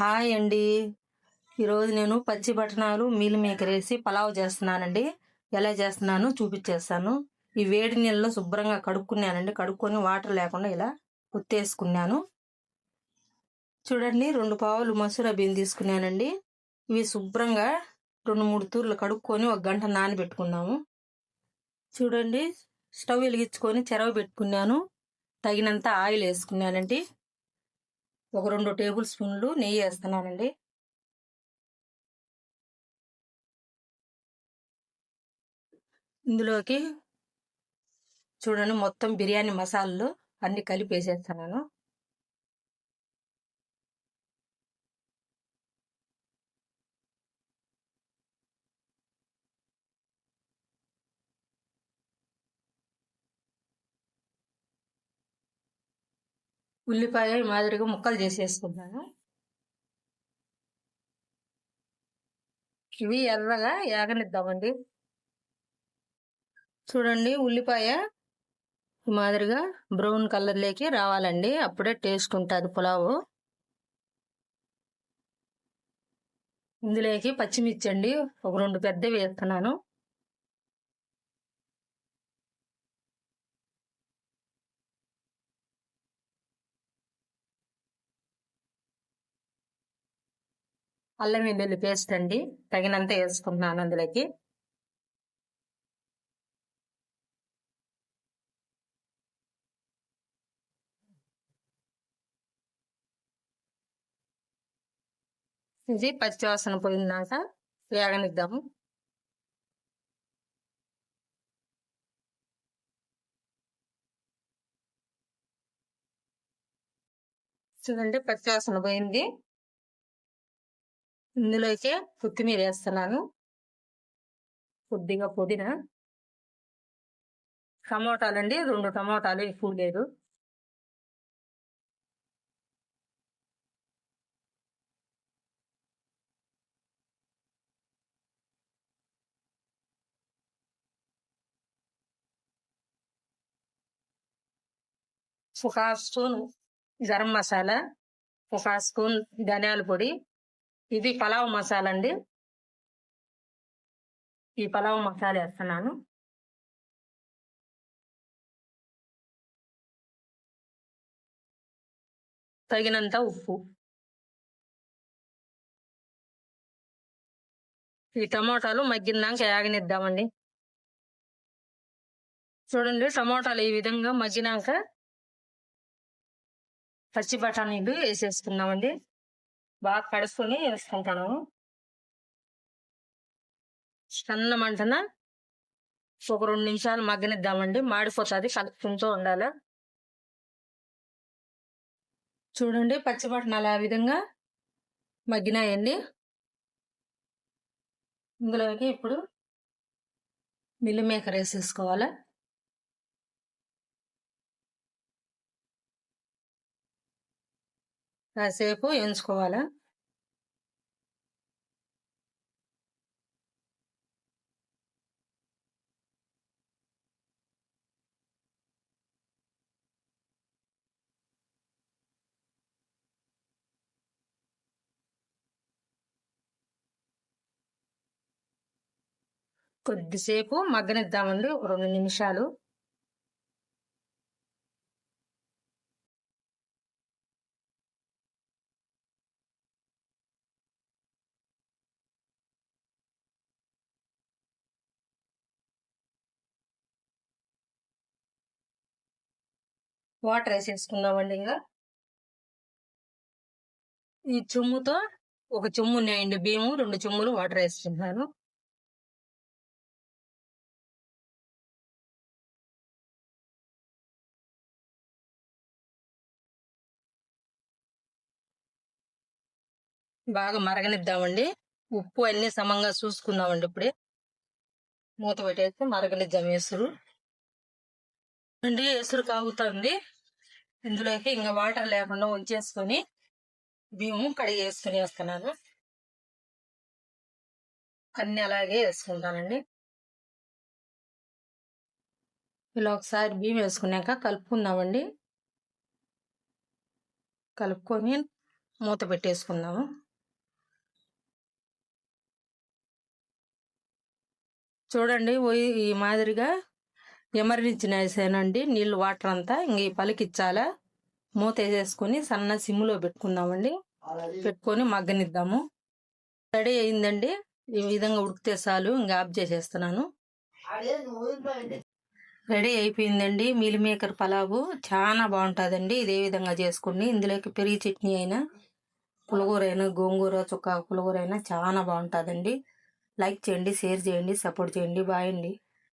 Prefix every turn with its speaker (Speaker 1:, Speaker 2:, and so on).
Speaker 1: Hi అండి. ఈరోజు నేను పచ్చి బఠనాలు మీల్ మేకర్ వేసి పలావ్ చేస్తున్నానండి. ఎలా చేస్తున్నానో చూపించేస్తాను. ఈ వేడి నీళ్ళలో శుభ్రంగా కడుక్కున్నానండి. కడుక్కొని వాటర్ లేకుండా ఇలా ఉత్తేసుకున్నాను చూడండి రెండు పావులు మసూర బియ్యం తీసుకున్నానండి. ఇవి శుభ్రంగా రెండు మూడు తూర్లు కడుక్కొని ఒక గంట నానబెట్టుకున్నాము. చూడండి స్టవ్ వెలిగించుకొని చెరవ పెట్టుకున్నాను. తగినంత ఆయిల్ వేసుకున్నానండి. ఒక రెండు టేబుల్ స్పూన్లు నెయ్యి వేస్తున్నానండి. ఇందులోకి చూడండి మొత్తం బిర్యానీ మసాలాలు అన్ని కలిపి వేసేస్తున్నాను. ఉల్లిపాయ ఈ మాదిరిగా ముక్కలు చేసేసుకున్నాను ఇవి ఎర్రగా ఏగనిద్దామండి. చూడండి ఉల్లిపాయ ఈ మాదిరిగా బ్రౌన్ కలర్లోకి రావాలండి. అప్పుడే టేస్ట్ ఉంటుంది పులావు. ఇందులోకి పచ్చిమిర్చి అండి. ఒక రెండు పెద్దవి వేస్తున్నాను. అల్లం వెల్లుల్లి పేస్ట్ అండి. తగినంత వేసుకుంటున్నాను అందులోకి. ఇది పచ్చివాసన పోయిందాక వేగనిద్దాము. చూడండి పచ్చివాసన పోయింది. ఇందులో అయితే కొత్తిమీర వేస్తున్నాను. కొద్దిగా పుదీనా. టమోటాలండి రెండు టమోటాలు ఎక్కువ లేదు. ఒక స్పూన్ గరం మసాలా ఒక స్పూన్ ధనియాల పొడి ఇది పలావ్ మసాలా అండి ఈ పలావ్ మసాలా వేస్తున్నాను. తగినంత ఉప్పు. ఈ టమోటాలు మగ్గినాక యాగనిద్దామండి. చూడండి టమోటాలు ఈ విధంగా మగ్గినాక పచ్చి బఠానీలు వేసేసుకున్నామండి బాగా కడుక్కొని వేసుకుంటాను. సన్న మంటన ఒక రెండు నిమిషాలు మగ్గనిద్దామండి. మాడిపోతుంది కలుపుకుంటూ ఉండాలి. చూడండి పచ్చి బఠానాలు ఆ విధంగా మగ్గినాయండి. ఇందులోకి ఇప్పుడు మిల్లు మేకర్ వేసేసుకోవాలి. కాసేపు ఎంచుకోవాలా? కొద్దిసేపు మగ్గనిద్దామండి. రెండు నిమిషాలు. వాటర్ వేసేసుకుందామండి ఇంకా ఈ చుమ్ముతో ఒక చుమ్ము ఉన్నాయండి బియ్యము రెండు చుమ్ములు వాటర్ వేసుకుంటున్నాను. బాగా మరగనిద్దామండి. ఉప్పు అన్ని సమంగా చూసుకుందామండి ఇప్పుడే. మూత పెట్టేస్తే మరగనిద్దాం వేసురు అండి ఎసురు కాగుతుంది. ఇందులోకి ఇంకా వాటర్ లేకుండా ఉంచేసుకొని బియ్యము కడిగి వేసుకుని వేస్తున్నాను. అన్ని అలాగే వేసుకుంటానండి. ఇలా ఒకసారి బియ్యం వేసుకున్నాక కలుపుకుందామండి. కలుపుకొని మూత పెట్టేసుకుందాము. చూడండి ఈ మాదిరిగా ఎమర్జెన్సీ నీళ్ళు వాటర్ అంతా ఇంక ఈ పలికిచ్చాలా. మూత వేసేసుకొని సన్న సిమ్లో పెట్టుకుందామండి. పెట్టుకొని మగ్గనిద్దాము. రెడీ అయిందండి. ఈ విధంగా ఉడికితే చాలు. ఇంకా ఆఫ్ చేసేస్తున్నాను. రెడీ అయిపోయిందండి. మిల్ మేకర్ పలావు చాలా బాగుంటుందండి. ఇదే విధంగా చేసుకోండి. ఇందులోకి పెరిగి చట్నీ అయినా పులగూర అయినా గోంగూర చుక్క పులగూర అయినా చాలా బాగుంటుందండి. లైక్ చేయండి షేర్ చేయండి సపోర్ట్ చేయండి. బాయ్ అండి.